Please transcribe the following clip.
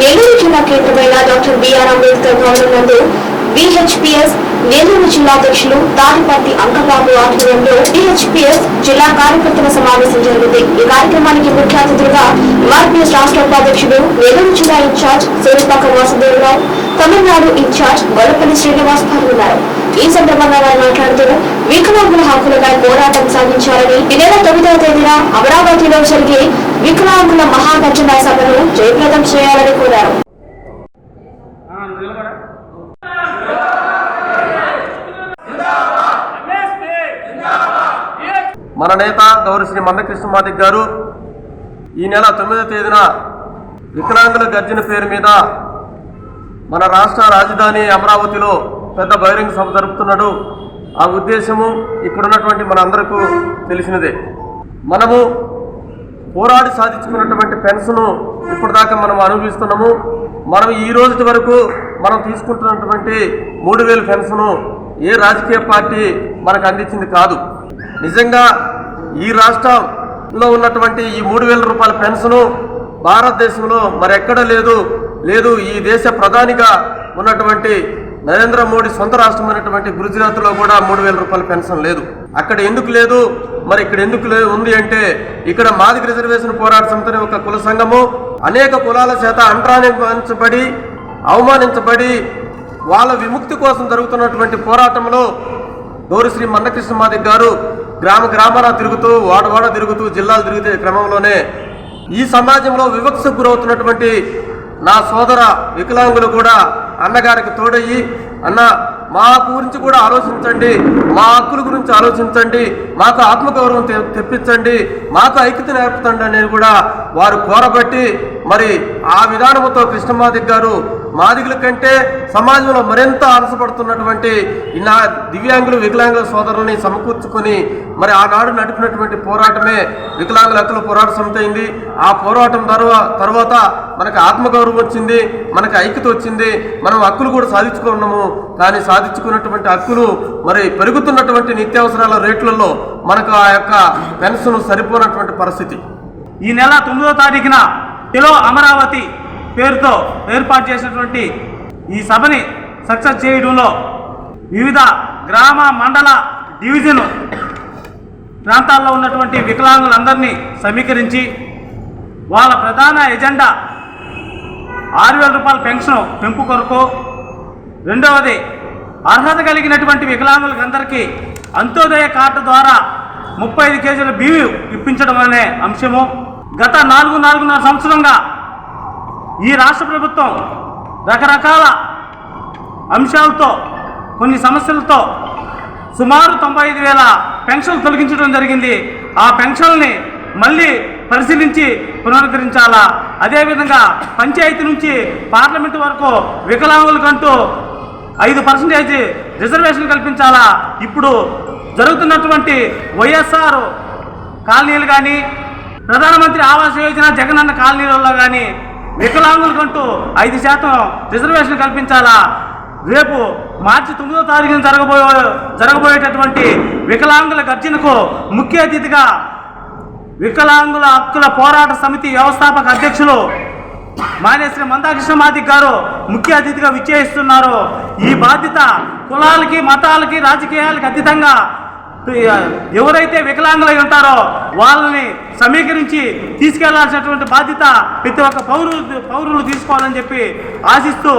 నెల్లూరు జిల్లా కేంద్రమైన doctor BR Ambedkar భవనం నందు విహెచ్పిఎస్ నెల్లూరు జిల్లా అధ్యక్షులు తాడిపర్తి అంకబాబు ఆధ్వర్యంలో విహెచ్పిఎస్ జిల్లా కార్యకర్తల సమావేశం జరిగింది. ఈ కార్యక్రమానికి ముఖ్య అతిథులుగా మార్పిఎస్ రాష్ట్ర ఉపాధ్యక్షుడు నెల్లూరు జిల్లా ఇన్ఛార్జ్ సూర్యపాక వాసుదేవరావు తమిళనాడు ఇన్ఛార్జ్ గొల్లపల్లి శ్రీనివాస్ పాల్గొన్నారు. ఈ సందర్భంగా వారు మాట్లాడుతూ వికలాంగుల హక్కులపై పోరాటం సాగించాలని ఈ నెల తొమ్మిదవ తేదీన అమరావతిలో జరిగే వికలాంగుల మహాగర్జన సభను జయప్రదం చేయాలని కోరారు. మన నేత గౌరవ శ్రీ మందకృష్ణ మాదిక్ గారు ఈ నెల తొమ్మిదవ తేదీన వికలాంగుల గర్జన పేరు మీద మన రాష్ట్ర రాజధాని అమరావతిలో పెద్ద బహిరంగ సభ జరుపుతున్నాడు. ఆ ఉద్దేశము ఇక్కడ ఉన్నటువంటి మన అందరికీ తెలిసినదే. మనము పోరాడి సాధించుకున్నటువంటి పెన్షన్ ఇప్పటిదాకా మనం అనుభవిస్తున్నాము. మనం ఈ రోజు వరకు మనం తీసుకుంటున్నటువంటి మూడు వేల పెన్షన్ ఏ రాజకీయ పార్టీ మనకు అందించింది కాదు. నిజంగా ఈ రాష్ట్రంలో ఉన్నటువంటి ఈ మూడు వేల రూపాయల పెన్షను భారతదేశంలో మరెక్కడ లేదు. లేదు ఈ దేశ ప్రధానిగా ఉన్నటువంటి నరేంద్ర మోడీ సొంత రాష్ట్రమైనటువంటి గుజరాత్లో కూడా మూడు వేల రూపాయల పెన్షన్ లేదు. అక్కడ ఎందుకు లేదు? మరి ఇక్కడ ఎందుకు ఉంది అంటే ఇక్కడ మాదిక రిజర్వేషన్ పోరాట సమితి ఒక కుల సంఘము అనేక కులాల చేత అంటరానించబడి అవమానించబడి వాళ్ళ విముక్తి కోసం జరుగుతున్నటువంటి పోరాటంలో గౌరి శ్రీ మన్నకృష్ణ మాదిక్ గారు గ్రామ గ్రామాన తిరుగుతూ వాడవాడ తిరుగుతూ జిల్లాలు తిరిగితే క్రమంలోనే ఈ సమాజంలో వివక్ష గురవుతున్నటువంటి నా సోదర వికలాంగులు కూడా అన్నగారికి తోడయ్యి అన్న మా గురించి కూడా ఆలోచించండి. మా హక్కుల గురించి ఆలోచించండి. మాకు ఆత్మగౌరవం తె- తెప్పించండి. మాకు ఐక్యత నేర్పుతండి అనేది కూడా వారు కోరబట్టి మరి ఆ విధానముతో కృష్ణమాదిక్ గారు మాదిగుల కంటే సమాజంలో మరింత అలసపడుతున్నటువంటి ఈ నా దివ్యాంగులు వికలాంగుల సోదరుల్ని సమకూర్చుకొని మరి ఆనాడు నడిపినటువంటి పోరాటమే వికలాంగుల హక్కుల పోరాట సమితి అయింది. ఆ పోరాటం తర్వా తర్వాత మనకు ఆత్మగౌరవం వచ్చింది మనకు ఐక్యత వచ్చింది మనం హక్కులు కూడా సాధించుకున్నాము. కానీ సాధించుకున్నటువంటి హక్కులు మరి పెరుగుతున్నటువంటి నిత్యావసరాల రేట్లలో మనకు ఆ యొక్క పెన్షన్ సరిపోనటువంటి పరిస్థితి. ఈ నెల తొమ్మిదో తారీఖున కిలో అమరావతి పేరుతో ఏర్పాటు చేసినటువంటి ఈ సభని సక్సెస్ చేయడంలో వివిధ గ్రామ మండల డివిజన్ ప్రాంతాల్లో ఉన్నటువంటి వికలాంగులందరినీ సమీకరించి వాళ్ళ ప్రధాన ఎజెండా ఆరు వేల రూపాయల పెన్షన్ పెంపు కొరకు రెండవది అర్హత కలిగినటువంటి వికలాంగులకందరికీ అంత్యోదయ కార్డు ద్వారా ముప్పై ఐదు కేజీల బియ్యం ఇప్పించడం అనే అంశము. గత నాలుగు నాలుగున్నర సంవత్సరంగా ఈ రాష్ట్ర ప్రభుత్వం రకరకాల అంశాలతో కొన్ని సమస్యలతో సుమారు తొంభై ఐదు వేల పెన్షన్లు తొలగించడం జరిగింది. ఆ పెన్షన్ని మళ్ళీ పరిశీలించి పునరుద్ధరించాలా? అదేవిధంగా పంచాయతీ నుంచి పార్లమెంటు వరకు వికలాంగులకంటూ ఐదు పర్సెంటేజ్ రిజర్వేషన్ కల్పించాలా? ఇప్పుడు జరుగుతున్నటువంటి వైఎస్ఆర్ కాలనీలు కానీ ప్రధానమంత్రి ఆవాస్ యోజన జగనన్న కాలనీలలో కానీ వికలాంగులకంటూ ఐదు శాతం రిజర్వేషన్ కల్పించాలా? రేపు మార్చి తొమ్మిదో తారీఖున జరగబోయే జరగబోయేటటువంటి వికలాంగుల గర్జనకు ముఖ్య అతిథిగా వికలాంగుల హక్కుల పోరాట సమితి వ్యవస్థాపక అధ్యక్షులు మానేశ్వరి మందాకృష్ణ మాదిక్ గారు ముఖ్య అతిథిగా విచ్చేయిస్తున్నారు. ఈ బాధ్యత కులాలకి మతాలకి రాజకీయాలకి అతీతంగా ఎవరైతే వికలాంగులై ఉంటారో వాళ్ళని సమీకరించి తీసుకెళ్ళాల్సినటువంటి బాధ్యత ప్రతి ఒక్క పౌరు పౌరులు తీసుకోవాలని చెప్పి ఆశిస్తూ